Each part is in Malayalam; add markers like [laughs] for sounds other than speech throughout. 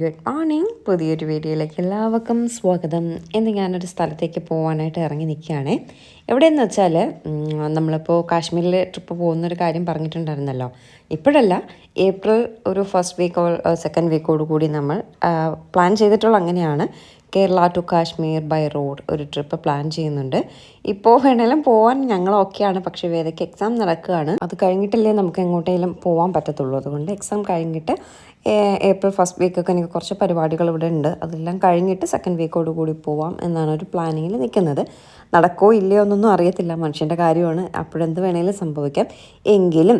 ഗുഡ് മോർണിംഗ് പുതിയൊരു വീഡിയോയിലേക്ക് എല്ലാവർക്കും സ്വാഗതം. ഇന്ന് ഞാനൊരു സ്ഥലത്തേക്ക് പോകാനായിട്ട് ഇറങ്ങി നിൽക്കുകയാണ്. എവിടെയെന്ന് വെച്ചാൽ നമ്മളിപ്പോൾ കാശ്മീരിൽ ട്രിപ്പ് പോകുന്നൊരു കാര്യം പറഞ്ഞിട്ടുണ്ടായിരുന്നല്ലോ. ഇപ്പോഴല്ല ഏപ്രിൽ ഒരു ഫസ്റ്റ് വീക്കോ സെക്കൻഡ് വീക്കോട് കൂടി നമ്മൾ പ്ലാൻ ചെയ്തിട്ടുള്ള അങ്ങനെയാണ്. Kerala to Kashmir by road ഒരു ട്രിപ്പ് പ്ലാൻ ചെയ്യുന്നുണ്ട്. ഇപ്പോൾ വേണേലും പോകാൻ ഞങ്ങൾ ഓക്കെയാണ് പക്ഷേ വേദയ്ക്ക് എക്സാം നടക്കുകയാണ്. അത് കഴിഞ്ഞിട്ടല്ലേ നമുക്ക് എങ്ങോട്ടേലും പോകാൻ പറ്റത്തുള്ളൂ. അതുകൊണ്ട് എക്സാം കഴിഞ്ഞിട്ട് ഏപ്രിൽ ഫസ്റ്റ് വീക്കൊക്കെ എനിക്ക് കുറച്ച് പരിപാടികൾ ഇവിടെ ഉണ്ട്. അതെല്ലാം കഴിഞ്ഞിട്ട് സെക്കൻഡ് വീക്കോട് കൂടി പോവാം എന്നാണ് ഒരു പ്ലാനിങ്ങിൽ നിൽക്കുന്നത്. നടക്കോ ഇല്ലയോ എന്നൊന്നും അറിയത്തില്ല. മനുഷ്യന്റെ കാര്യമാണ്. അപ്പോഴെന്ത് വേണേലും സംഭവിക്കാം. എങ്കിലും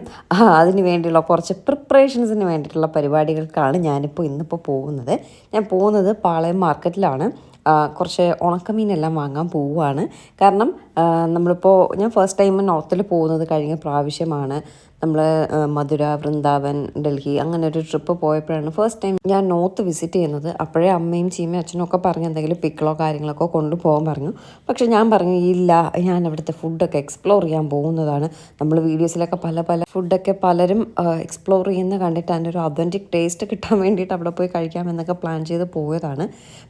അതിന് വേണ്ടിയുള്ള കുറച്ച് പ്രിപ്പറേഷൻസിന് വേണ്ടിയിട്ടുള്ള പരിപാടികൾക്കാണ് ഞാനിപ്പോൾ ഇന്നിപ്പോൾ പോകുന്നത്. ഞാൻ പോകുന്നത് പാളയം മാർക്കറ്റിലാണ് കുറച്ച് ഉണക്കമീനെല്ലാം വാങ്ങാൻ പോവുകയാണ്. കാരണം നമ്മളിപ്പോൾ ഞാൻ ഫസ്റ്റ് ടൈം നോർത്തിൽ പോകുന്നത് കഴിഞ്ഞ പ്രാവശ്യമാണ്. നമ്മൾ മധുര വൃന്ദാവൻ ഡൽഹി അങ്ങനെ ഒരു ട്രിപ്പ് പോയപ്പോഴാണ് ഫസ്റ്റ് ടൈം ഞാൻ നോർത്ത് വിസിറ്റ് ചെയ്യുന്നത്. അപ്പോഴേ അമ്മയും ചീമയും അച്ഛനും ഒക്കെ പറഞ്ഞു എന്തെങ്കിലും പിക്കിളോ കാര്യങ്ങളൊക്കെ കൊണ്ടുപോകാൻ പറഞ്ഞു. പക്ഷെ ഞാൻ പറഞ്ഞു ഇല്ല ഞാൻ അവിടുത്തെ ഫുഡൊക്കെ എക്സ്പ്ലോർ ചെയ്യാൻ പോകുന്നതാണ്. നമ്മൾ വീഡിയോസിലൊക്കെ പല പല ഫുഡൊക്കെ പലരും എക്സ്പ്ലോർ ചെയ്യുന്ന കണ്ടിട്ട് അതിന്റെ ഒരു അതന്റിക് ടേസ്റ്റ് കിട്ടാൻ വേണ്ടിയിട്ട് അവിടെ പോയി കഴിക്കാമെന്നൊക്കെ പ്ലാൻ ചെയ്ത് പോയതാണ്.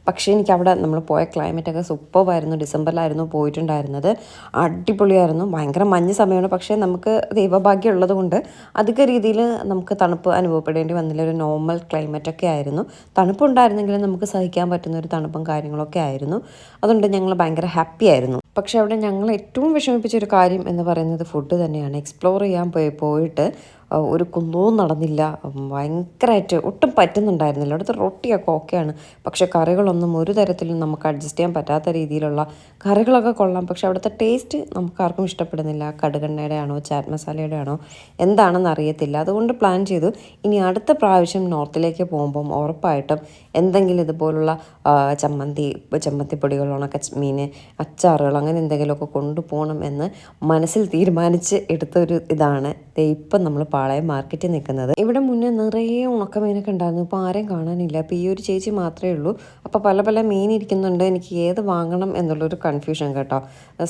പക്ഷേ എനിക്ക് അവിടെ നമ്മൾ പോയ ക്ലൈമറ്റൊക്കെ സൂപ്പറായിരുന്നു ഡിസംബറിലായിരുന്നു പോയിട്ടുണ്ടായിരുന്നത്. അടിപൊളിയായിരുന്നു. ഭയങ്കര മഞ്ഞ് സമയമാണ്. പക്ഷേ നമുക്ക് ദൈവഭാഗ്യം ഉള്ളതുകൊണ്ട് അധിക രീതിയിൽ നമുക്ക് തണുപ്പ് അനുഭവപ്പെടേണ്ടി വന്നില്ല. ഒരു നോർമൽ ക്ലൈമറ്റ് ഒക്കെ ആയിരുന്നു. തണുപ്പുണ്ടായിരുന്നെങ്കിലും നമുക്ക് സഹിക്കാൻ പറ്റുന്ന ഒരു തണുപ്പും കാര്യങ്ങളൊക്കെ ആയിരുന്നു. അതുകൊണ്ട് ഞങ്ങൾ ഭയങ്കര ഹാപ്പി ആയിരുന്നു. പക്ഷേ അവിടെ ഞങ്ങൾ ഏറ്റവും വിഷമിപ്പിച്ച ഒരു കാര്യം എന്ന് പറയുന്നത് ഫുഡ് തന്നെയാണ്. എക്സ്പ്ലോർ ചെയ്യാൻ പോയി പോയിട്ട് ഒരു കുന്നവും നടന്നില്ല. ഭയങ്കരമായിട്ട് ഒട്ടും പറ്റുന്നുണ്ടായിരുന്നില്ല. അവിടുത്തെ റൊട്ടിയൊക്കെ ഓക്കെയാണ്. പക്ഷേ കറികളൊന്നും ഒരു തരത്തിലും നമുക്ക് അഡ്ജസ്റ്റ് ചെയ്യാൻ പറ്റാത്ത രീതിയിലുള്ള കറികളൊക്കെ കൊള്ളാം. പക്ഷേ അവിടുത്തെ ടേസ്റ്റ് നമുക്ക് ആർക്കും ഇഷ്ടപ്പെടുന്നില്ല. കടുകെണ്ണയുടെ ആണോ ചാറ്റ് മസാലയുടെ ആണോ എന്താണെന്ന് അറിയത്തില്ല അതുകൊണ്ട് പ്ലാൻ ചെയ്തു. ഇനി അടുത്ത പ്രാവശ്യം നോർത്തിലേക്ക് പോകുമ്പം ഉറപ്പായിട്ടും എന്തെങ്കിലും ഇതുപോലുള്ള ചമ്മന്തി ചമ്മന്തിപ്പൊടികൾ ഉണക്ക മീൻ അച്ചാറുകൾ അങ്ങനെ എന്തെങ്കിലുമൊക്കെ കൊണ്ടുപോകണം എന്ന് മനസ്സിൽ തീരുമാനിച്ച് എടുത്ത ഒരു ഇതാണ് ഇപ്പം നമ്മൾ പാളയം മാർക്കറ്റിൽ നിൽക്കുന്നത്. ഇവിടെ മുന്നേ നിറയെ ഉണക്കമീനൊക്കെ ഉണ്ടായിരുന്നു. ഇപ്പോൾ ആരെയും കാണാനില്ല. അപ്പോൾ ഈ ഒരു ചേച്ചി മാത്രമേ ഉള്ളൂ. അപ്പോൾ പല പല മീൻ ഇരിക്കുന്നുണ്ട്. എനിക്ക് ഏത് വാങ്ങണം എന്നുള്ളൊരു കൺഫ്യൂഷൻ കേട്ടോ.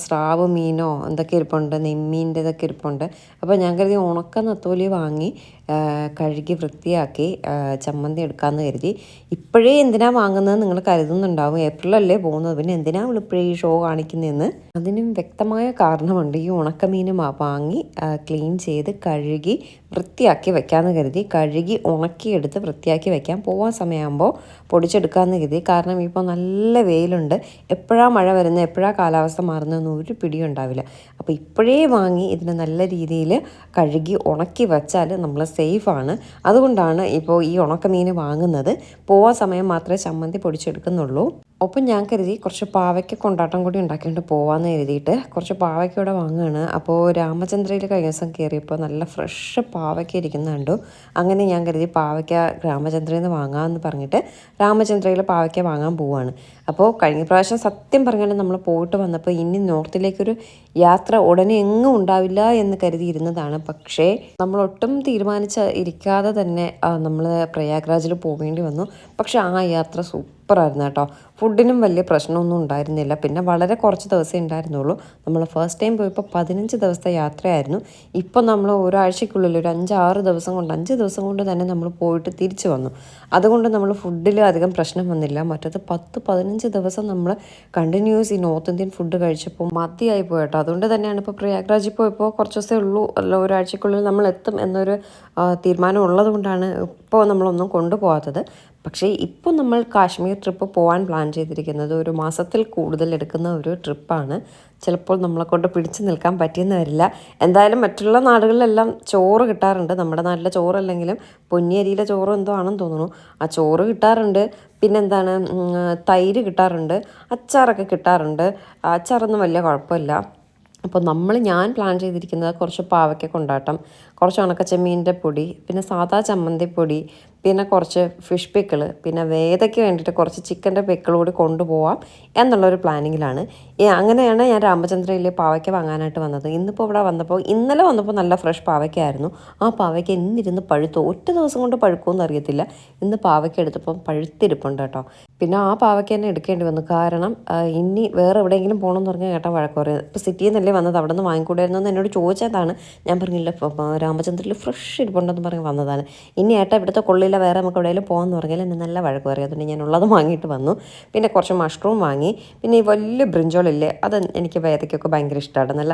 സ്രാവ് മീനോ എന്തൊക്കെ ഇരിപ്പുണ്ട് നെമ്മീന്റെ ഇതൊക്കെ ഇരിപ്പുണ്ട്. അപ്പോൾ ഞാൻ കരുതി ഉണക്ക നത്തോലി വാങ്ങി കഴുകി വൃത്തിയാക്കി ചമ്മന്തി എടുക്കാമെന്ന് കരുതി. ഇപ്പോഴേ എന്തിനാ വാങ്ങുന്നത് നിങ്ങൾ കരുതുന്നുണ്ടാവും. ഏപ്രിലല്ലേ പോകുന്നത്. പിന്നെ എന്തിനാ ഇപ്പോഴേ ഈ ഷോ കാണിക്കുന്നതെന്ന്? അതിനും വ്യക്തമായ കാരണമുണ്ട്. ഈ ഉണക്കമീൻ വാങ്ങി ക്ലീൻ ചെയ്ത് കഴുകി വൃത്തിയാക്കി വെക്കാമെന്ന് കരുതി. കഴുകി ഉണക്കിയെടുത്ത് വൃത്തിയാക്കി വെക്കാം പോകാൻ സമയമാകുമ്പോൾ പൊടിച്ചെടുക്കാമെന്ന് കരുതി. കാരണം ഇപ്പോൾ നല്ല വെയിലുണ്ട്. എപ്പോഴാ മഴ വരുന്നത്? എപ്പോഴാ കാലാവസ്ഥ മാറുന്നതെന്ന് ഒരു പിടിയും ഉണ്ടാവില്ല അപ്പോൾ ഇപ്പോഴേ വാങ്ങി ഇതിനെ നല്ല രീതിയിൽ കഴുകി ഉണക്കി വെച്ചാൽ നമ്മൾ സേഫാണ്. അതുകൊണ്ടാണ് ഇപ്പോൾ ഈ ഉണക്കമീൻ വാങ്ങുന്നത്. പോവാൻ സമയം മാത്രമേ ചമ്മന്തി പൊടിച്ചെടുക്കുന്നുള്ളൂ. ഒപ്പം ഞാൻ കരുതി കുറച്ച് പാവയ്ക്ക കൊണ്ടാട്ടം കൂടി ഉണ്ടാക്കിയിട്ട് പോവാമെന്ന് കരുതിയിട്ട് കുറച്ച് പാവയ്ക്ക ഇവിടെ വാങ്ങുകയാണ്. അപ്പോൾ രാമചന്ദ്രയിൽ കഴിഞ്ഞ ദിവസം കയറിയപ്പോൾ നല്ല ഫ്രഷ് പാവയ്ക്ക ഇരിക്കുന്ന കണ്ടു. അങ്ങനെ ഞാൻ കരുതി പാവയ്ക്ക രാമചന്ദ്രയിൽ നിന്ന് വാങ്ങാമെന്ന് പറഞ്ഞിട്ട് രാമചന്ദ്രയിൽ പാവയ്ക്ക വാങ്ങാൻ പോവാണ്. അപ്പോൾ കഴിഞ്ഞ പ്രാവശ്യം സത്യം പറഞ്ഞാലും നമ്മൾ പോയിട്ട് വന്നപ്പോൾ ഇനി നോർത്തിലേക്കൊരു യാത്ര ഉടനെ എങ്ങും ഉണ്ടാവില്ല എന്ന് കരുതിയിരുന്നതാണ് പക്ഷേ നമ്മൾ ഒട്ടും തീരുമാനിച്ച ഇരിക്കാതെ തന്നെ നമ്മൾ പ്രയാഗ്രാജിൽ പോകേണ്ടി വന്നു. പക്ഷേ ആ യാത്ര സൂപ്പറായിരുന്നു കേട്ടോ. ഫുഡിനും വലിയ പ്രശ്നമൊന്നും ഉണ്ടായിരുന്നില്ല. പിന്നെ വളരെ കുറച്ച് ദിവസമേ ഉണ്ടായിരുന്നുള്ളൂ. നമ്മൾ ഫസ്റ്റ് ടൈം പോയപ്പോൾ പതിനഞ്ച് ദിവസത്തെ യാത്രയായിരുന്നു. ഇപ്പോൾ നമ്മൾ ഒരാഴ്ചക്കുള്ളിൽ ഒരു അഞ്ചാറ് ദിവസം കൊണ്ട് അഞ്ച് ദിവസം കൊണ്ട് തന്നെ നമ്മൾ പോയിട്ട് തിരിച്ചു വന്നു. അതുകൊണ്ട് നമ്മൾ ഫുഡിൽ അധികം പ്രശ്നം വന്നില്ല. മറ്റത് പത്ത് പതിനഞ്ച് ദിവസം നമ്മൾ കണ്ടിന്യൂസ് ഈ നോർത്ത് ഇന്ത്യൻ ഫുഡ് കഴിച്ചപ്പോൾ മതിയായി പോയിട്ടോ അതുകൊണ്ട് തന്നെയാണ് ഇപ്പോൾ പ്രയാഗ്രാജിൽ പോയപ്പോൾ കുറച്ച് ദിവസമേ ഉള്ളൂ. അല്ല ഒരാഴ്ചക്കുള്ളിൽ നമ്മൾ എത്തും എന്നൊരു തീരുമാനം ഉള്ളത് ഇപ്പോൾ നമ്മളൊന്നും കൊണ്ടുപോകാത്തത്. പക്ഷേ ഇപ്പോൾ നമ്മൾ കാശ്മീർ ട്രിപ്പ് പോകാൻ പ്ലാൻ ചെയ്തിരിക്കുന്നത് ഒരു മാസത്തിൽ കൂടുതൽ എടുക്കുന്ന ഒരു ട്രിപ്പാണ്. ചിലപ്പോൾ നമ്മളെ കൊണ്ട് പിടിച്ചു നിൽക്കാൻ പറ്റിയെന്ന് വരില്ല എന്തായാലും മറ്റുള്ള നാടുകളിലെല്ലാം ചോറ് കിട്ടാറുണ്ട്. നമ്മുടെ നാട്ടിലെ ചോറല്ലെങ്കിലും പൊന്നിയരിയിലെ ചോറ് എന്തോ ആണെന്ന് തോന്നുന്നു. ആ ചോറ് കിട്ടാറുണ്ട്. പിന്നെന്താണ്? തൈര് കിട്ടാറുണ്ട്. അച്ചാറൊക്കെ കിട്ടാറുണ്ട്. അച്ചാറൊന്നും വലിയ കുഴപ്പമില്ല. അപ്പോൾ നമ്മൾ ഞാൻ പ്ലാൻ ചെയ്തിരിക്കുന്നത് കുറച്ച് പാവയ്ക്ക കൊണ്ടാട്ടം കുറച്ച് ഉണക്കച്ചെമ്മീന്റെ പൊടി പിന്നെ സാധാ ചമ്മന്തിപ്പൊടി പിന്നെ കുറച്ച് ഫിഷ് പിക്കിൾ പിന്നെ വേദയ്ക്ക് വേണ്ടിയിട്ട് കുറച്ച് ചിക്കന്റെ പിക്കിൾ കൂടി കൊണ്ടുപോവാം എന്നുള്ളൊരു പ്ലാനിങ്ങിലാണ് ഈ അങ്ങനെയാണ് ഞാൻ രാമചന്ദ്രയിലെ പാവയ്ക്ക വാങ്ങാനായിട്ട് വന്നത്. ഇന്നിപ്പോൾ ഇവിടെ വന്നപ്പോൾ ഇന്നലെ വന്നപ്പോൾ നല്ല ഫ്രഷ് പാവയ്ക്കായിരുന്നു. ആ പാവയ്ക്ക ഇന്നിരുന്ന് പഴുത്തു. ഒറ്റ ദിവസം കൊണ്ട് പഴുക്കുമെന്ന് അറിയത്തില്ല. ഇന്ന് പാവയ്ക്ക എടുത്തപ്പം പഴുത്തിരിപ്പുണ്ട് കേട്ടോ. പിന്നെ ആ പാവയ്ക്ക തന്നെ എടുക്കേണ്ടി വന്നു. കാരണം ഇനി വേറെ എവിടെയെങ്കിലും പോകണമെന്ന് പറഞ്ഞാൽ കേട്ടാൽ വഴക്ക് പറയും. ഇപ്പോൾ സിറ്റിയിൽ നിന്നല്ലേ വന്നത്? അവിടെ നിന്ന് വാങ്ങിക്കൂടായിരുന്നു എന്ന് എന്നോട് ചോദിച്ചതാണ്. ഞാൻ പറഞ്ഞില്ല രാമചന്ദ്രയിൽ ഫ്രഷ് ഇരിപ്പുണ്ടെന്ന് പറഞ്ഞ് വന്നതാണ്. ഇനി ഏട്ടാ ഇവിടുത്തെ കൊള്ളില്ല വേറെ നമുക്ക് എവിടെയെങ്കിലും പോകാമെന്ന് പറഞ്ഞാൽ എന്നെ നല്ല വഴക്ക് പറയും. അതുകൊണ്ട് ഞാൻ ഉള്ളത് വാങ്ങിയിട്ട് വന്നു. പിന്നെ കുറച്ച് മഷ്റൂം വാങ്ങി. പിന്നെ ഈ വലിയ ബ്രിഞ്ചോളില്ലേ അത് എനിക്ക് വേദയ്ക്കൊക്കെ ഭയങ്കര ഇഷ്ടമാണ് നല്ല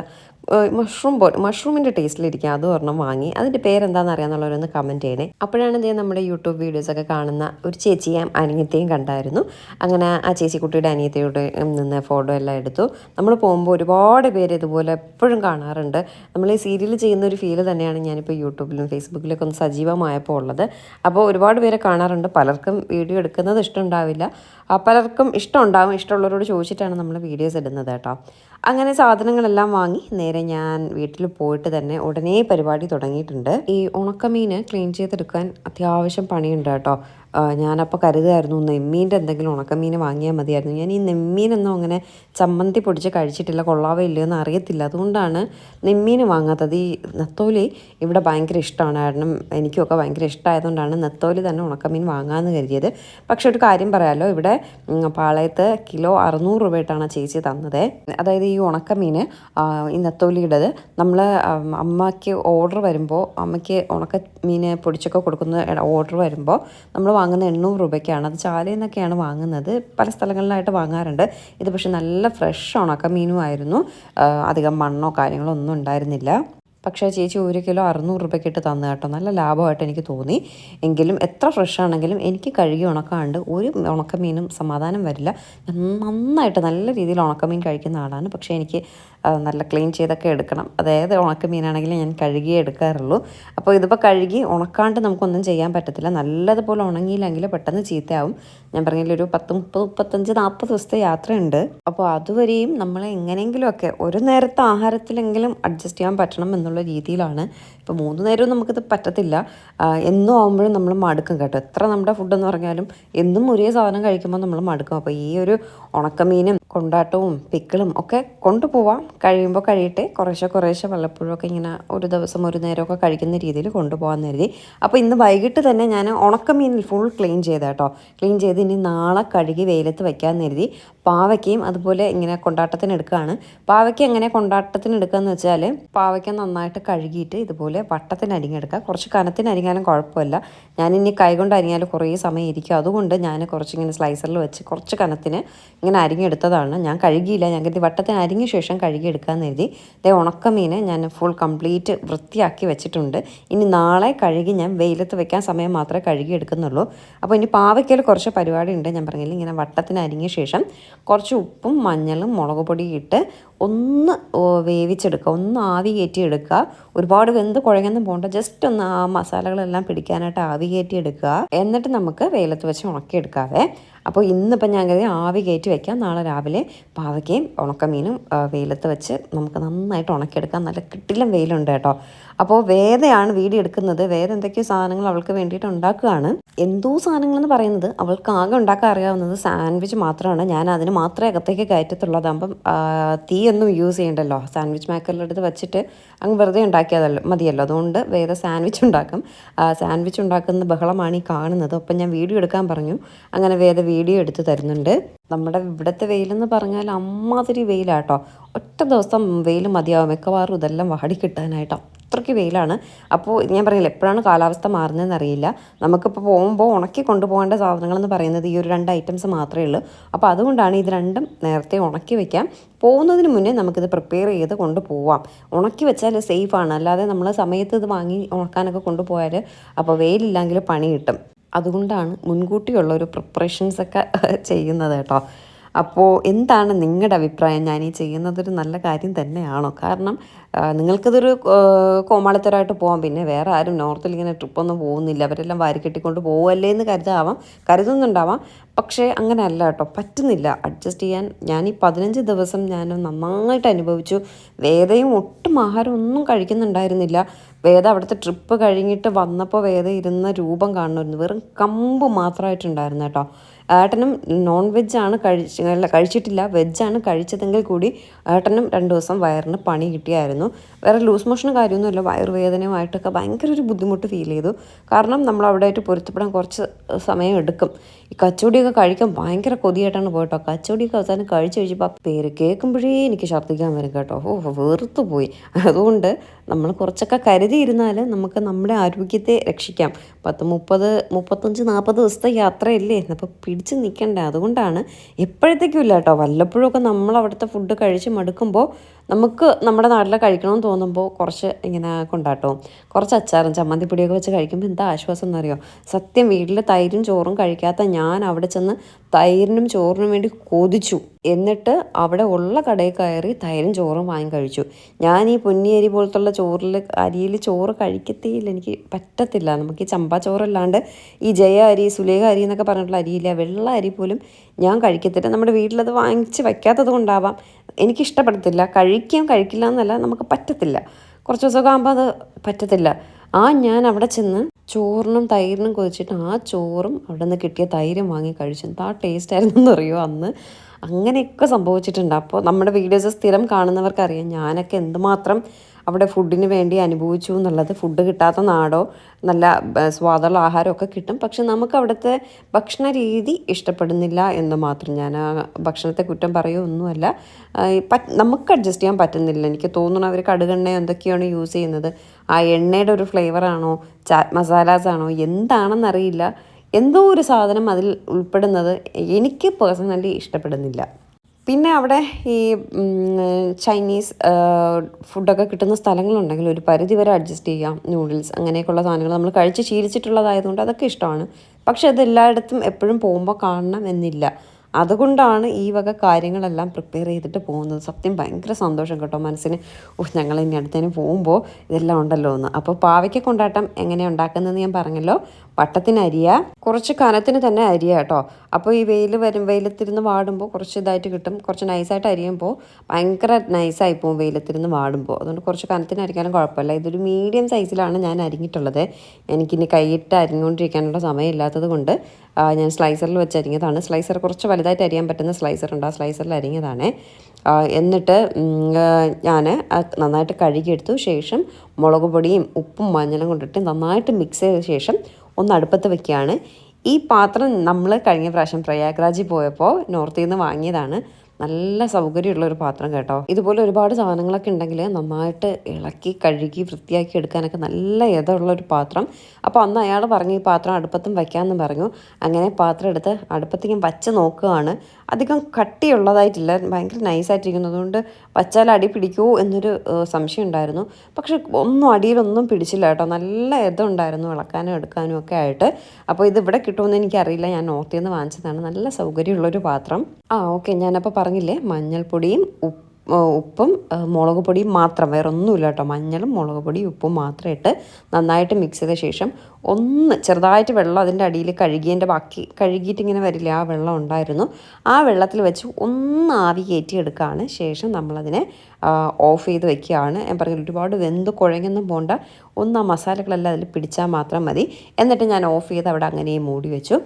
മഷ്റൂം പോലെ മഷ്റൂമിന്റെ ടേസ്റ്റിലിരിക്കും അത് ഒരെണ്ണം വാങ്ങി. അതിന്റെ പേരെന്താണെന്ന് അറിയാമെന്നുള്ളവരൊന്ന് കമന്റ് ചെയ്യണേ. അപ്പോഴാണ് ഇതേ നമ്മുടെ യൂട്യൂബ് വീഡിയോസൊക്കെ കാണുന്ന ഒരു ചേച്ചിയും അനിയത്തെയും കണ്ടായിരുന്നു. അങ്ങനെ ആ ചേച്ചി കുട്ടിയുടെ അനിയത്തിയുടെ നിന്ന് ഫോട്ടോ എല്ലാം എടുത്തു. നമ്മൾ പോകുമ്പോൾ ഒരുപാട് പേര് ഇതുപോലെ എപ്പോഴും കാണാറുണ്ട്. നമ്മൾ ഈ സീരിയൽ ചെയ്യുന്ന ഒരു ഫീൽ തന്നെയാണ് ഞാനിപ്പോൾ യൂട്യൂബിലും ഫേസ്ബുക്കിലൊക്കെ ഒന്ന് സജീവമായപ്പോൾ ഉള്ളത്. അപ്പോൾ ഒരുപാട് പേരെ കാണാറുണ്ട്. പലർക്കും വീഡിയോ എടുക്കുന്നത് ഇഷ്ടമുണ്ടാവില്ല. പലർക്കും ഇഷ്ടമുണ്ടാവും ഇഷ്ടമുള്ളവരോട് ചോദിച്ചിട്ടാണ് നമ്മൾ വീഡിയോസ് ഇടുന്നത് കേട്ടോ. അങ്ങനെ സാധനങ്ങളെല്ലാം വാങ്ങി നേരെ ഞാൻ വീട്ടിൽ പോയിട്ട് തന്നെ ഉടനെ പരിപാടി തുടങ്ങിയിട്ടുണ്ട്. ഈ ഉണക്കമീൻ ക്ലീൻ ചെയ്തെടുക്കാൻ അത്യാവശ്യം പണിയുണ്ട് കേട്ടോ. ഞാനപ്പോൾ കരുതായിരുന്നു നെമ്മീന്റെ എന്തെങ്കിലും ഉണക്കമീൻ വാങ്ങിയാൽ മതിയായിരുന്നു. ഞാൻ ഈ നെമ്മീനൊന്നും അങ്ങനെ ചമ്മന്തി പൊടിച്ച് കഴിച്ചിട്ടില്ല കൊള്ളാവേ ഇല്ലയോ എന്ന് അറിയത്തില്ല. അതുകൊണ്ടാണ് നെമ്മീൻ വാങ്ങാത്തത്. ഈ നെത്തോലി ഇവിടെ ഭയങ്കര ഇഷ്ടമാണ്. കാരണം എനിക്കൊക്കെ ഭയങ്കര ഇഷ്ടമായതുകൊണ്ടാണ് നെത്തോലി തന്നെ ഉണക്കമീൻ വാങ്ങാമെന്ന് കരുതിയത്. പക്ഷെ ഒരു കാര്യം പറയാമല്ലോ ഇവിടെ പാളയത്ത് കിലോ അറുന്നൂറ് രൂപയായിട്ടാണ് ചേച്ചി തന്നത്. അതായത് ഈ ഉണക്കമീൻ ഈ നെത്തോലിയുടേത് നമ്മൾ അമ്മയ്ക്ക് ഓർഡർ വരുമ്പോൾ അമ്മയ്ക്ക് ഉണക്കമീൻ പൊടിച്ചൊക്കെ കൊടുക്കുന്ന ഓർഡർ വരുമ്പോൾ നമ്മൾ വാങ്ങുന്ന എണ്ണൂറ് രൂപയ്ക്കാണ്. അത് ചാലയിൽ നിന്നൊക്കെയാണ് വാങ്ങുന്നത്. പല സ്ഥലങ്ങളിലായിട്ട് വാങ്ങാറുണ്ട്. ഇത് പക്ഷേ നല്ല ഫ്രഷ് ഉണക്ക മീനുമായിരുന്നു അധികം മണ്ണോ കാര്യങ്ങളോ ഒന്നും ഉണ്ടായിരുന്നില്ല. പക്ഷേ ചേച്ചി ഒരു കിലോ അറുന്നൂറ് രൂപയ്ക്ക് ഇട്ട് തന്നു കേട്ടോ. നല്ല ലാഭമായിട്ട് എനിക്ക് തോന്നി. എങ്കിലും എത്ര ഫ്രഷ് ആണെങ്കിലും എനിക്ക് കഴുകി ഉണക്കാണ്ട് ഒരു ഉണക്കമീനും സമാധാനം വരില്ല. നന്നായിട്ട് നല്ല രീതിയിൽ ഉണക്കമീൻ കഴിക്കുന്ന ആളാണ്. പക്ഷേ എനിക്ക് നല്ല ക്ലീൻ ചെയ്തൊക്കെ എടുക്കണം. അതായത് ഉണക്ക മീനാണെങ്കിൽ ഞാൻ കഴുകിയേ എടുക്കാറുള്ളൂ. അപ്പോൾ ഇതിപ്പോൾ കഴുകി ഉണക്കാണ്ട് നമുക്കൊന്നും ചെയ്യാൻ പറ്റത്തില്ല. നല്ലതുപോലെ ഉണങ്ങിയില്ലെങ്കിൽ പെട്ടെന്ന് ചീത്തയാവും. ഞാൻ പറഞ്ഞില്ല ഒരു പത്ത് മുപ്പത് മുപ്പത്തഞ്ച് നാൽപ്പത് ദിവസത്തെ യാത്രയുണ്ട്. അപ്പോൾ അതുവരെയും നമ്മൾ എങ്ങനെയെങ്കിലുമൊക്കെ ഒരു നേരത്തെ ആഹാരത്തിലെങ്കിലും അഡ്ജസ്റ്റ് ചെയ്യാൻ പറ്റണം എന്നുള്ള രീതിയിലാണ്. ഇപ്പോൾ മൂന്ന് നേരവും നമുക്കിത് പറ്റത്തില്ല. എന്നും ആകുമ്പോഴും നമ്മൾ മടുക്കും കേട്ടോ. എത്ര നമ്മുടെ ഫുഡെന്ന് പറഞ്ഞാലും എന്നും ഒരേ സാധനം കഴിക്കുമ്പോൾ നമ്മൾ മടുക്കും. അപ്പോൾ ഈ ഒരു ഉണക്കമീനും കൊണ്ടാട്ടവും പിക്കിളും ഒക്കെ കൊണ്ടുപോവാം. കഴിയുമ്പോൾ കഴിയട്ടെ. കുറേശ്ശെ കുറേശ്ശെ വല്ലപ്പോഴൊക്കെ ഇങ്ങനെ ഒരു ദിവസം ഒരു നേരമൊക്കെ കഴിക്കുന്ന രീതിയിൽ കൊണ്ടുപോകാമെന്ന് കരുതി. അപ്പോൾ ഇന്ന് വൈകിട്ട് തന്നെ ഞാൻ ഉണക്കമീനിൽ ഫുൾ ക്ലീൻ ചെയ്ത കേട്ടോ ക്ലീൻ ചെയ്ത് ഇനി നാളെ കഴുകി വെയിലത്ത് വയ്ക്കാമെന്ന് കരുതി. പാവയ്ക്കയും അതുപോലെ ഇങ്ങനെ കൊണ്ടാട്ടത്തിന് എടുക്കുകയാണ് പാവയ്ക്ക എങ്ങനെ കൊണ്ടാട്ടത്തിന് എടുക്കുകയെന്ന് വെച്ചാൽ പാവയ്ക്ക നന്നായിട്ട് കഴുകിയിട്ട് ഇതുപോലെ വട്ടത്തിന് അരിഞ്ഞെടുക്കുക. കുറച്ച് കനത്തിന് അരിഞ്ഞാലും കുഴപ്പമില്ല. ഞാനിനി കൈകൊണ്ട് അരിഞ്ഞാൽ കുറേ സമയം ഇരിക്കും. അതുകൊണ്ട് ഞാൻ കുറച്ചിങ്ങനെ സ്ലൈസറിൽ വെച്ച് കുറച്ച് കനത്തിന് ഇങ്ങനെ അരിഞ്ഞെടുത്തതാണ്. ഞാൻ കഴുകിയില്ല. ഞാൻ കരുതി വട്ടത്തിന് അരിഞ്ഞ ശേഷം കഴുകി എടുക്കാമെന്ന് കരുതി. ദേ ഉണക്കമീൻ ഞാൻ ഫുൾ കംപ്ലീറ്റ് വൃത്തിയാക്കി വെച്ചിട്ടുണ്ട്. ഇനി നാളെ കഴുകി ഞാൻ വെയിലത്ത് വെക്കാൻ സമയം മാത്രമേ കഴുകിയെടുക്കുന്നുള്ളൂ. അപ്പോൾ ഇനി പാവയ്ക്കൽ കുറച്ച് പരിപാടി ഉണ്ട്. ഞാൻ പറഞ്ഞില്ല ഇങ്ങനെ വട്ടത്തിന് അരിഞ്ഞ ശേഷം കുറച്ച് ഉപ്പും മഞ്ഞളും മുളക് ഇട്ട് ഒന്ന് വേവിച്ചെടുക്കുക. ഒന്ന് ആവി കയറ്റി എടുക്കുക ഒരുപാട് വെന്ത് കുഴങ്ങൊന്നും പോകണ്ട ജസ്റ്റ് ഒന്ന് ആ മസാലകളെല്ലാം പിടിക്കാനായിട്ട് ആവി കയറ്റി എടുക്കുക എന്നിട്ട് നമുക്ക് വെയിലത്ത് വെച്ച് ഉണക്കിയെടുക്കാവേ. അപ്പോൾ ഇന്നിപ്പം ഞാൻ കരുതി ആവി കയറ്റി വയ്ക്കാം നാളെ രാവിലെ പാവയ്ക്കയും ഉണക്കമീനും വെയിലത്ത് വെച്ച് നമുക്ക് നന്നായിട്ട് ഉണക്കിയെടുക്കാം. നല്ല കിട്ടിലും വെയിലുണ്ട് കേട്ടോ. അപ്പോൾ വേദയാണ് വീഡിയോ എടുക്കുന്നത്. വേദ എന്തൊക്കെയോ സാധനങ്ങൾ അവൾക്ക് വേണ്ടിയിട്ട് ഉണ്ടാക്കുകയാണ്. എന്തോ സാധനങ്ങളെന്ന് പറയുന്നത് അവൾക്ക് ആകെ ഉണ്ടാക്കാൻ അറിയാവുന്നത് സാൻഡ്വിച്ച് മാത്രമാണ്. ഞാൻ അതിന് മാത്രമേ അകത്തേക്ക് കയറ്റത്തുള്ളൂ. അതാകുമ്പം ആ, തീയൊന്നും യൂസ് ചെയ്യണ്ടല്ലോ. സാൻഡ്വിച്ച് മേക്കറിലെടുത്ത് വെച്ചിട്ട് അങ്ങ് വെറുതെ ഉണ്ടാക്കിയതല്ലോ മതിയല്ലോ. അതുകൊണ്ട് വേറെ സാൻഡ്വിച്ച് ഉണ്ടാക്കും. സാൻഡ്വിച്ച് ഉണ്ടാക്കുന്ന ബഹളമാണ് ഈ കാണുന്നത്. അപ്പം ഞാൻ വീഡിയോ എടുക്കാൻ പറഞ്ഞു. അങ്ങനെ വേറെ വീഡിയോ എടുത്ത് തരുന്നുണ്ട്. നമ്മുടെ ഇവിടുത്തെ വെയിലെന്ന് പറഞ്ഞാൽ അമ്മാതിരി വെയിലാട്ടോ. ഒറ്റ ദിവസം വെയിൽ മതിയാവും. മിക്കവാറും ഇതെല്ലാം വാടി കിട്ടാനായിട്ട്. അത്രയ്ക്ക് വെയിലാണ്. അപ്പോൾ ഞാൻ പറയില്ല എപ്പോഴാണ് കാലാവസ്ഥ മാറുന്നതെന്ന് അറിയില്ല. നമുക്കിപ്പോൾ പോകുമ്പോൾ ഉണക്കി കൊണ്ടുപോകേണ്ട സാധനങ്ങളെന്ന് പറയുന്നത് ഈ ഒരു രണ്ട് ഐറ്റംസ് മാത്രമേ ഉള്ളൂ. അപ്പോൾ അതുകൊണ്ടാണ് ഇത് രണ്ടും നേരത്തെ ഉണക്കി വെക്കാം. പോകുന്നതിന് മുന്നേ നമുക്കിത് പ്രിപ്പയർ ചെയ്ത് കൊണ്ടുപോവാം ഉണക്കി വെച്ചാൽ സേഫാണ് അല്ലാതെ നമ്മൾ സമയത്ത് ഇത് വാങ്ങി ഉണക്കാനൊക്കെ കൊണ്ടുപോയാൽ അപ്പോൾ വെയിലില്ലെങ്കിൽ പണി കിട്ടും. അതുകൊണ്ടാണ് മുൻകൂട്ടിയുള്ള ഒരു പ്രിപ്പറേഷൻസ് ഒക്കെ ചെയ്യുന്നത് കേട്ടോ. അപ്പോൾ എന്താണ് നിങ്ങളുടെ അഭിപ്രായം? ഞാൻ ഈ ചെയ്യുന്നതൊരു നല്ല കാര്യം തന്നെയാണോ? കാരണം നിങ്ങൾക്കിതൊരു കോമാളിത്തരമായിട്ട് പോകാം പിന്നെ വേറെ ആരും നോർത്തിൽ ഇങ്ങനെ ട്രിപ്പൊന്നും പോകുന്നില്ല. അവരെല്ലാം വാരിക്കെട്ടിക്കൊണ്ട് പോകുമല്ലേ എന്ന് കരുതാവാം. കരുതുന്നുണ്ടാവാം. പക്ഷേ അങ്ങനെ അല്ല കേട്ടോ. പറ്റുന്നില്ല. അഡ്ജസ്റ്റ് ചെയ്യാൻ ഞാൻ ഈ പതിനഞ്ച് ദിവസം ഞാൻ നന്നായിട്ട് അനുഭവിച്ചു. വേദയും ഒട്ടും ആഹാരം ഒന്നും കഴിക്കുന്നുണ്ടായിരുന്നില്ല. വേദ അവിടുത്തെ ട്രിപ്പ് കഴിഞ്ഞിട്ട് വന്നപ്പോൾ വേദ ഇരുന്ന രൂപം കാണുമായിരുന്നു വെറും കമ്പ് മാത്രമായിട്ടുണ്ടായിരുന്നു കേട്ടോ. ഏട്ടനും നോൺ വെജാണ് കഴിച്ച് അല്ല കഴിച്ചിട്ടില്ല. വെജാണ് കഴിച്ചതെങ്കിൽ കൂടി ഏട്ടനും രണ്ട് ദിവസം വയറിന് പണി കിട്ടിയായിരുന്നു. വേറെ ലൂസ് മോഷനും കാര്യമൊന്നുമില്ല. വയറുവേദനയുമായിട്ടൊക്കെ ഭയങ്കര ഒരു ബുദ്ധിമുട്ട് ഫീൽ ചെയ്തു. കാരണം നമ്മൾ അവിടെ ആയിട്ട് പൊരുത്തപ്പെടാൻ കുറച്ച് സമയം എടുക്കും. ഈ കച്ചോടിയൊക്കെ കഴിക്കാൻ ഭയങ്കര കൊതിയായിട്ടാണ് പോയിട്ടോ. കച്ചോടിയൊക്കെ അവസാനം കഴിച്ചു കഴിച്ചപ്പോൾ ആ പേര് കേൾക്കുമ്പോഴേ എനിക്ക് ഛർദ്ദിക്കാൻ വരും കേട്ടോ. ഓ വെറുത്തു പോയി. അതുകൊണ്ട് നമ്മൾ കുറച്ചൊക്കെ കരുതിയിരുന്നാൽ നമുക്ക് നമ്മുടെ ആരോഗ്യത്തെ രക്ഷിക്കാം. പത്ത് മുപ്പത് മുപ്പത്തഞ്ച് നാൽപ്പത് ദിവസത്തെ യാത്രയല്ലേ? അപ്പോൾ പിടിച്ച് നിൽക്കണ്ടേ? അതുകൊണ്ടാണ്. എപ്പോഴത്തേക്കും ഇല്ല കേട്ടോ വല്ലപ്പോഴൊക്കെ നമ്മൾ അവിടുത്തെ ഫുഡ് കഴിച്ച് മടുക്കുമ്പോൾ നമുക്ക് നമ്മുടെ നാട്ടിൽ കഴിക്കണമെന്ന് തോന്നുമ്പോൾ കുറച്ച് ഇങ്ങനെ കൊണ്ടാട്ടോ കുറച്ച് അച്ചാറും ചമ്മന്തിപ്പൊടിയൊക്കെ വെച്ച് കഴിക്കുമ്പോൾ എന്താ ആശ്വാസം എന്നറിയോ? സത്യം വീട്ടിൽ തൈരും ചോറും കഴിക്കാത്ത ഞാൻ അവിടെ ചെന്ന് തൈരിനും ചോറിനും വേണ്ടി കൊതിച്ചു. എന്നിട്ട് അവിടെ ഉള്ള കടയിൽ കയറി തൈരും ചോറും വാങ്ങി കഴിച്ചു. ഞാൻ ഈ പൊന്നിയരി പോലത്തുള്ള ചോറിൽ അരിയിൽ ചോറ് കഴിക്കത്തേയില്ല. എനിക്ക് പറ്റത്തില്ല. നമുക്ക് ഈ ചമ്പാ ചോറല്ലാണ്ട് ഈ ജയ അരി സുലേഖ അരി എന്നൊക്കെ പറഞ്ഞിട്ടുള്ള അരിയില്ല. വെള്ള അരി പോലും ഞാൻ കഴിക്കത്തില്ല. നമ്മുടെ വീട്ടിലത് വാങ്ങിച്ച് വയ്ക്കാത്തത് കൊണ്ടാവാം. എനിക്കിഷ്ടപ്പെടത്തില്ല. കഴിക്കാം കഴിക്കില്ല എന്നല്ല നമുക്ക് പറ്റത്തില്ല. കുറച്ച് ദിവസമൊക്കെ ആകുമ്പോൾ അത് പറ്റത്തില്ല. ആ ഞാൻ അവിടെ ചെന്ന് ചോറിനും തൈരിനും കൊതിച്ചിട്ട് ആ ചോറും അവിടെ നിന്ന് കിട്ടിയ തൈരും വാങ്ങി കഴിച്ചു. ആ ടേസ്റ്റ് ആയിരുന്നു എന്നറിയോ അന്ന്? അങ്ങനെയൊക്കെ സംഭവിച്ചിട്ടുണ്ട്. അപ്പോൾ നമ്മുടെ വീഡിയോസ് സ്ഥിരം കാണുന്നവർക്കറിയാം. ഞാനൊക്കെ എന്തുമാത്രം അവിടെ ഫുഡിന് വേണ്ടി അനുഭവിച്ചു എന്നുള്ളത് ഫുഡ് കിട്ടാത്ത നാടോ നല്ല സ്വാദുള്ള ആഹാരമൊക്കെ കിട്ടും. പക്ഷെ നമുക്ക് അവിടുത്തെ ഭക്ഷണ രീതി ഇഷ്ടപ്പെടുന്നില്ല എന്ന് മാത്രം ഞാൻ ആ ഭക്ഷണത്തെ കുറ്റം പറയുമൊന്നുമല്ല നമുക്ക് അഡ്ജസ്റ്റ് ചെയ്യാൻ പറ്റുന്നില്ല. എനിക്ക് തോന്നുന്നു അവർ കടുകെണ്ണ എന്തൊക്കെയാണ് യൂസ് ചെയ്യുന്നത്. ആ എണ്ണയുടെ ഒരു ഫ്ലേവറാണോ ചാറ്റ് മസാലാസ് ആണോ? എന്താണെന്നറിയില്ല. എന്തോ ഒരു സാധനം അതിൽ ഉൾപ്പെടുന്നത് എനിക്ക് പേഴ്സണലി ഇഷ്ടപ്പെടുന്നില്ല. പിന്നെ അവിടെ ഈ ചൈനീസ് ഫുഡൊക്കെ കിട്ടുന്ന സ്ഥലങ്ങളുണ്ടെങ്കിൽ ഒരു പരിധി വരെ അഡ്ജസ്റ്റ് ചെയ്യാം. നൂഡിൽസ് അങ്ങനെയൊക്കെയുള്ള സാധനങ്ങൾ നമ്മൾ കഴിച്ച് ശീലിച്ചിട്ടുള്ളതായതുകൊണ്ട് അതൊക്കെ ഇഷ്ടമാണ്. പക്ഷെ അത് എല്ലായിടത്തും എപ്പോഴും പോകുമ്പോൾ കാണണം എന്നില്ല. അതുകൊണ്ടാണ് ഈ വക കാര്യങ്ങളെല്ലാം പ്രിപ്പയർ ചെയ്തിട്ട് പോകുന്നത്. സത്യം ഭയങ്കര സന്തോഷം കേട്ടോ മനസ്സിന്. ഓ ഞങ്ങൾ ഇനി അടുത്തതിന് പോകുമ്പോൾ ഇതെല്ലാം ഉണ്ടല്ലോ എന്ന്. അപ്പോൾ പാവയ്ക്ക കൊണ്ടാട്ടം എങ്ങനെയാണ് ഉണ്ടാക്കുന്നതെന്ന് ഞാൻ പറഞ്ഞല്ലോ. വട്ടത്തിന് അരിയ കുറച്ച് കനത്തിന് തന്നെ അരിയ കേട്ടോ അപ്പോൾ ഈ വെയിൽ വരും വെയിലത്തിരുന്ന് വാടുമ്പോൾ കുറച്ച് ഇതായിട്ട് കിട്ടും. കുറച്ച് നൈസായിട്ട് അരിയുമ്പോൾ ഭയങ്കര നൈസായി പോകും വെയിലത്തിരുന്ന് വാടുമ്പോൾ അതുകൊണ്ട് കുറച്ച് കനത്തിന് അരിക്കാനും കുഴപ്പമില്ല. ഇതൊരു മീഡിയം സൈസിലാണ് ഞാൻ അരിഞ്ഞിട്ടുള്ളത്. എനിക്കിനി കൈയിട്ട് അരിഞ്ഞുകൊണ്ടിരിക്കാനുള്ള സമയമില്ലാത്തത് കൊണ്ട് ഞാൻ സ്ലൈസറിൽ വെച്ച് അരിഞ്ഞതാണ് സ്ലൈസർ കുറച്ച് വലുതായിട്ട് അരിയാൻ പറ്റുന്ന സ്ലൈസർ ഉണ്ട്. ആ സ്ലൈസറിൽ അരിഞ്ഞതാണ്. എന്നിട്ട് ഞാൻ നന്നായിട്ട് കഴുകിയെടുത്തു. ശേഷം മുളക് പൊടിയും ഉപ്പും മഞ്ഞളും കൊണ്ടിട്ട് നന്നായിട്ട് മിക്സ് ചെയ്ത ശേഷം ഒന്ന് അടുപ്പത്ത് വെക്കുകയാണ്. ഈ പാത്രം നമ്മൾ കഴിഞ്ഞ പ്രാവശ്യം പ്രയാഗ്രാജിൽ പോയപ്പോൾ നോർത്തിൽ നിന്ന് വാങ്ങിയതാണ്. നല്ല സൗകര്യമുള്ള ഒരു പാത്രം കേട്ടോ. ഇതുപോലെ ഒരുപാട് സാധനങ്ങളൊക്കെ ഉണ്ടെങ്കിൽ നന്നായിട്ട് ഇളക്കി കഴുകി വൃത്തിയാക്കി എടുക്കാനൊക്കെ നല്ല ഇതമുള്ള ഒരു പാത്രം. അപ്പോൾ അന്ന് അയാൾ പറഞ്ഞു ഈ പാത്രം അടുപ്പത്തും വയ്ക്കാമെന്ന് പറഞ്ഞു. അങ്ങനെ പാത്രം എടുത്ത് അടുപ്പത്തേക്കും വച്ച് നോക്കുകയാണ്. അധികം കട്ടിയുള്ളതായിട്ടില്ല. ഭയങ്കര നൈസായിട്ടിരിക്കുന്നത് കൊണ്ട് വച്ചാൽ അടി പിടിക്കുമോ എന്നൊരു സംശയം ഉണ്ടായിരുന്നു. പക്ഷെ ഒന്നും അടിയിലൊന്നും പിടിച്ചില്ല കേട്ടോ. നല്ല ഇതുണ്ടായിരുന്നു ഇളക്കാനും എടുക്കാനും ഒക്കെ ആയിട്ട്. അപ്പോൾ ഇത് ഇവിടെ കിട്ടുമെന്ന് എനിക്കറിയില്ല. ഞാൻ നോർത്തിൽ നിന്ന് വാങ്ങിച്ചതാണ്. നല്ല സൗകര്യമുള്ളൊരു പാത്രം. ആ ഓക്കെ. ഞാനപ്പോൾ പറഞ്ഞില്ലേ മഞ്ഞൾപ്പൊടിയും ഉപ്പ് മുളക് പൊടിയും മാത്രം. വേറെ ഒന്നുമില്ല കേട്ടോ. മഞ്ഞളും മുളക് പൊടിയും ഉപ്പും മാത്രം ഇട്ട് നന്നായിട്ട് മിക്സ് ചെയ്ത ശേഷം ഒന്ന് ചെറുതായിട്ട് വെള്ളം അതിന്റെ അടിയിൽ കഴുകിയതിന്റെ ബാക്കി കഴുകിയിട്ട് ഇങ്ങനെ വരില്ല ആ വെള്ളം ഉണ്ടായിരുന്നു. ആ വെള്ളത്തിൽ വെച്ച് ഒന്ന് ആവി കയറ്റി എടുക്കുകയാണ് ശേഷം നമ്മളതിനെ ഓഫ് ചെയ്ത് വെക്കുകയാണ്. ഞാൻ പറഞ്ഞില്ല ഒരുപാട് വെന്ത് കുഴങ്ങൊന്നും പോണ്ട. ഒന്ന് ആ മസാലകളെല്ലാം അതിൽ പിടിച്ചാൽ മാത്രം മതി. എന്നിട്ട് ഞാൻ ഓഫ് ചെയ്ത് അവിടെ അങ്ങനെ മൂടി വെച്ചു.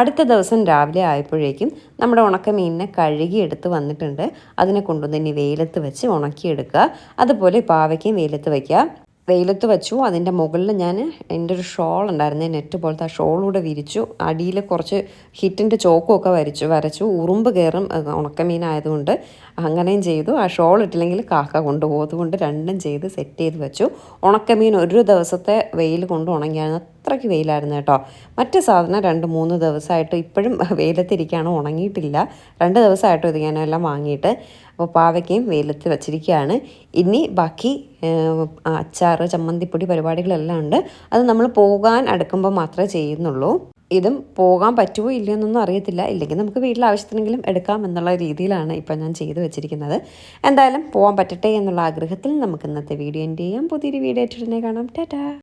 അടുത്ത ദിവസം രാവിലെ ആയപ്പോഴേക്കും നമ്മുടെ ഉണക്കമീനിനെ കഴുകി എടുത്ത് വന്നിട്ടുണ്ട്. അതിനെ കൊണ്ടുവന്ന് ഇനി വെയിലത്ത് വെച്ച് ഉണക്കിയെടുക്കുക. അതുപോലെ പാവയ്ക്കും വെയിലത്ത് വയ്ക്കുക വെയിലത്ത് വെച്ചു. അതിന്റെ മുകളിൽ ഞാൻ എന്റെ ഒരു ഷോൾ ഉണ്ടായിരുന്നു. നെറ്റ് പോലത്തെ ആ ഷോളൂടെ വിരിച്ചു. അടിയിൽ കുറച്ച് ഹിറ്റിന്റെ ചോക്കുമൊക്കെ വരച്ചു വരച്ചു. ഉറുമ്പ് കയറും ഉണക്കമീനായതുകൊണ്ട് അങ്ങനെയും ചെയ്തു. ആ ഷോൾ ഇട്ടില്ലെങ്കിൽ കാക്ക കൊണ്ടുപോകും അതുകൊണ്ട് രണ്ടും ചെയ്ത് സെറ്റ് ചെയ്ത് വെച്ചു. ഉണക്കമീൻ ഒരു ദിവസത്തെ വെയിൽ കൊണ്ട് ഉണങ്ങിയായിരുന്നു. അത്രയ്ക്ക് വെയിലായിരുന്നു കേട്ടോ. മറ്റു സാധനം രണ്ട് മൂന്ന് ദിവസമായിട്ട് ഇപ്പോഴും [laughs] വെയിലത്തിരിക്കുകയാണ് ഉണങ്ങിയിട്ടില്ല. രണ്ട് ദിവസമായിട്ടോ ഇത് ഞാനെല്ലാം വാങ്ങിയിട്ട് അപ്പോൾ പാവയ്ക്കയും വെയിലത്ത് വച്ചിരിക്കുകയാണ്. ഇനി ബാക്കി അച്ചാർ ചമ്മന്തിപ്പൊടി പരിപാടികളെല്ലാം ഉണ്ട്. അത് നമ്മൾ പോകാൻ അടുക്കുമ്പോൾ മാത്രമേ ചെയ്യുന്നുള്ളൂ. ഇതും പോകാൻ പറ്റുമോ ഇല്ലയോ എന്നൊന്നും അറിയത്തില്ല. ഇല്ലെങ്കിൽ നമുക്ക് വീട്ടിൽ ആവശ്യത്തിനെങ്കിലും എടുക്കാം എന്നുള്ള രീതിയിലാണ് ഇപ്പം ഞാൻ ചെയ്തു വെച്ചിരിക്കുന്നത്. എന്തായാലും പോകാൻ പറ്റട്ടെ എന്നുള്ള ആഗ്രഹത്തിൽ നമുക്ക് ഇന്നത്തെ വീഡിയോ എന്റെ ചെയ്യാം. പുതിയൊരു വീഡിയോ ആയിട്ട് കാണാം. ടാറ്റാ.